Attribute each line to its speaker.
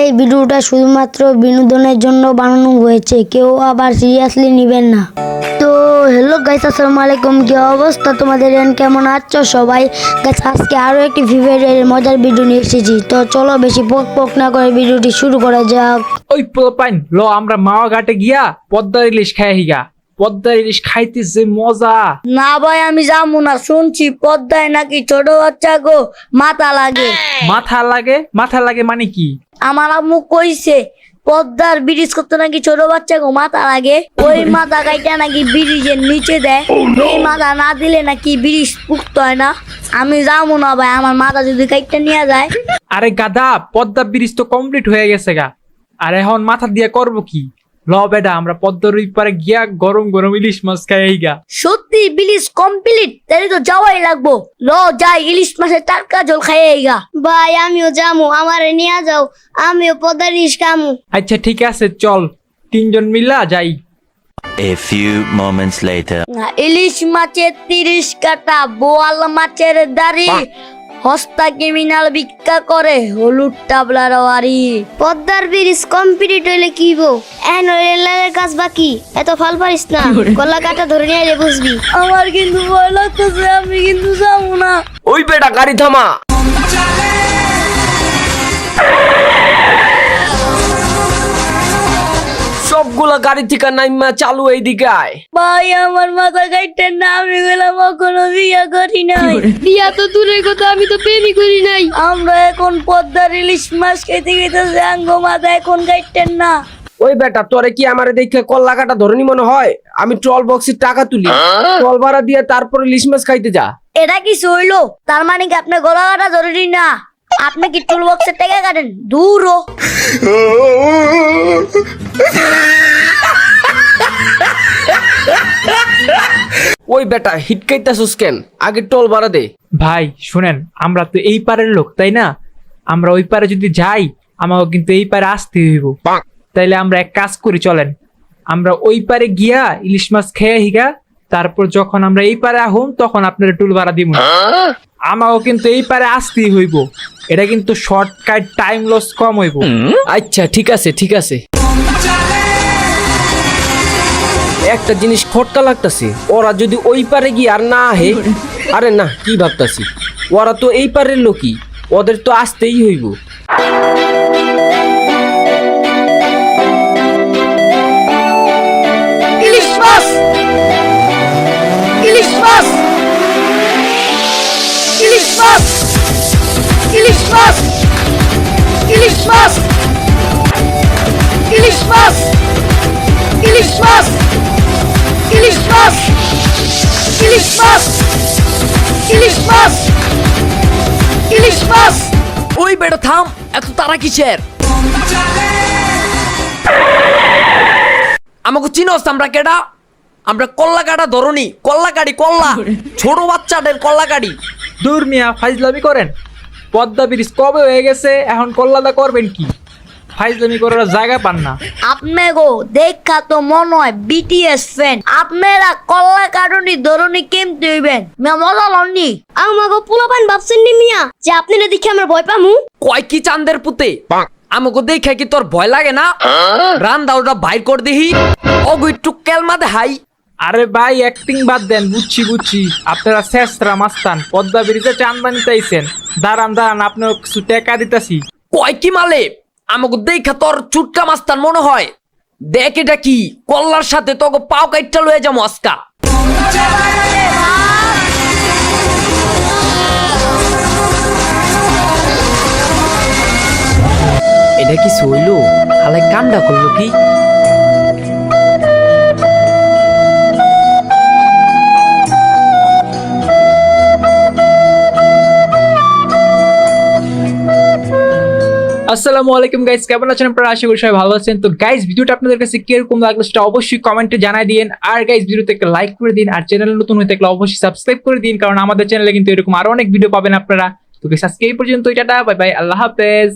Speaker 1: এই ভিডিওটা শুধুমাত্র বিনোদনের জন্য বানানো হয়েছে। কেউ আবার সিরিয়াসলি নেবেন না। তো হ্যালো গাইস আসসালামু আলাইকুম। কি অবস্থা তোমাদের? কেমন আছো সবাই? গাইস আজকে আরও একটি ফিভারের মজার ভিডিও নিয়ে এসেছি। তো চলো বেশি পক পক না করে ভিডিওটি শুরু করা যাক।
Speaker 2: ওই পোলাপাইন ল, আমরা মাওয়া ঘাটে গিয়া পদ্মার ইলিশ খাই হিগা পদ্মার ইলিশ খাইতে যে মজা।
Speaker 3: না ভাই আমি যাব না। শুনছি পদ্মায় নাকি ছোট বাচ্চা গো মাথা লাগে।
Speaker 2: মাথা লাগে? মাথা লাগে মানে কি?
Speaker 3: আমার আম্মু কইছে পদ্মার ব্রিজ করতে নাকি ছোট বাচ্চা গো মাথা লাগে। ওই মাথা গাইটা নাকি ব্রিজের নিচে দেয়। এই মাথা না দিলে নাকি ব্রিজ পুক্ত হয় না। আমি যাব না ভাই আমার মাথা যদি কাইটা নিয়ে যায়।
Speaker 2: আরে গাদা পদ্মা ব্রিজ তো কমপ্লিট হয়ে গেছে গা। আর এখন মাথা দিয়ে করব কি? ল বেডা আমরা পদ্মার পারে গিয়া গরম গরম ইলিশ মাছ খাই হিগা
Speaker 3: সত্যি ব্রিজ কমপ্লিট তাহলে তো যাওয়াই লাগবো। ল যাই ইলিশ মাছের টাটকা জল খাইয়ে গা
Speaker 1: ভাই আমিও যামু আমারে নিয়ে যাও। আমিও পদার ইস কামু
Speaker 2: আচ্ছা ঠিক আছে চল। তিনজন মিলা যাই।
Speaker 4: A few moments later.
Speaker 3: ইলিশ মাছের তিরিশ কাটা বোয়াল মাছের দাড়ি। হস্তা ক্রিমিনাল ভিক্ষা করে হলুদ টাবলার ওয়ারি।
Speaker 1: পদ্মার ব্রিজ কমপ্লিট হইলে কি বো এন রেলের কাজ বাকি। এত ফল পারিস না। কলা কাটা ধরে নিয়ে রে বুঝবি।
Speaker 3: আমার কিন্তু ভয় লাগতেছে আমি কিন্তু যাব না।
Speaker 5: ওই বেটা গাড়ি থামা। সবগুলা গাড়ি থেকে নাইমা চালু এইদিকে আয়।
Speaker 3: ভাই আমার মাথা গাইতে না আমি গেলাম কখনো বিয়া করি নাই।
Speaker 1: বিয়া তো দূরের কথা আমি তো প্রেমই করি নাই।
Speaker 3: আমরা এখন পদ্মার ইলিশ মাছ খেতে খেতেছে আঙ্গ মাথা এখন গাইতেন না।
Speaker 5: ওই বেটা তোরে কি আমার দেখে কল্লা কাটা ধরনি মনে হয়? আমি ট্রল বক্সের টাকা তুলি। ট্রল ভাড়া দিয়ে তারপরে ইলিশ মাছ খাইতে যা।
Speaker 3: এটা কি হইল তার মানে কি আপনার গলা কাটা জরুরি না? আপনি কি টুল বক্সের টাকা কাটেন? দূর
Speaker 5: ওই বেটা হিটকাইতাছস কেন? আগে ট্রল ভাড়া দে।
Speaker 2: ভাই শুনেন আমরা তো এই পারের লোক তাই না? আমরা ওই পারে যদি যাই আমাকে কিন্তু এই পারে আসতে হইব। তাইলে আমরা এক কাজ করি চলেন। আমরা ওই পারে গিয়া ইলিশ মাছ খেয়ে হিগা তারপর যখন আমরা এই পারে আহুম তখন আপনার টুল ভাড়া দিব আমাকে কিন্তু এই পারে আসতেই হইব। এটা কিন্তু শর্টকাট টাইম লস কম হইব।
Speaker 5: আচ্ছা ঠিক আছে ঠিক আছে। একটা জিনিস খটকা লাগতাছে। ওরা যদি ওই পারে গিয়ে আর না আহে, আরে না, কি ভাবতাছি? ওরা তো এই পারের লোকই, ওদের তো আসতেই হইব।
Speaker 3: ইলিশ মাছ ইলিশ মাছ ইলিশ মাছ
Speaker 5: ওই বেটা থাম এত তারা কিসের? আমাকে চিনোস আমরা কেডা? আমরা কল্লা কাটা ধরনি কল্লা গাড়ি কল্লা। ছোট বাচ্চাদের কল্লা গাড়ি
Speaker 2: দূর মিয়া ফাইজলামি করেন। পদ্মা ব্রিজ কবে হয়ে গেছে? এখন কল্লাদা করবেন কি? ফাইজলামি করার জায়গা পান না।
Speaker 3: আপনি গো দেখা তো মনে হয় বিটিএস ফ্যান আপনারা কল্লা কাটুনি ধরুনি কেমতে হইবেন? মেয়া মজা লননি
Speaker 1: আমাকে পোলাপান ভাবছেন নি মিয়া যে আপনারা দেখে আমার ভয় পামু?
Speaker 5: কয় কি চান্দের পুতে? আমাকে দেখে কি তোর ভয় লাগে না? রান দাওটা বাইর কর দেহি। অগু একটু কেলমা দেহাই
Speaker 2: আরে ভাই অ্যাক্টিং বাদ দেন বুঝছি বুঝছি। আপনারা শেষরা মাস্তান পদ্মা ব্রিজে চান বানিতে আইছেন দাঁড়ান দাঁড়ান আপনার কিছু টেকা দিতেছি।
Speaker 5: কয় কি মালে? আমাকে দেখা তোর চুটকা মাস্তান মনে হয়। দেখ এটা কি? কল্লার সাথে তোকে পাও কাইটটা লয়ে যাব আজকা। এটা কি সইলো? হালাই কামডা করল কি?
Speaker 2: আসসালামু আলাইকুম গাইস কেমন আছেন আপনারা? আশা করি সবাই ভালো আছেন। তো গাইস ভিডিওটা আপনাদের কাছে কীরকম লাগল সেটা অবশ্যই কমেন্টে জানাই দিন আর গাইস ভিডিওতে একটা লাইক করে দিন। আর চ্যানেল নতুন হয়ে থাকলে অবশ্যই সাবস্ক্রাইব করে দিন, কারণ আমাদের চ্যানেলে কিন্তু এরকম আরও অনেক ভিডিও পাবেন আপনারা। তো গাইস আজকে এই পর্যন্ত এটা বাই বাই আল্লাহ হাফেজ।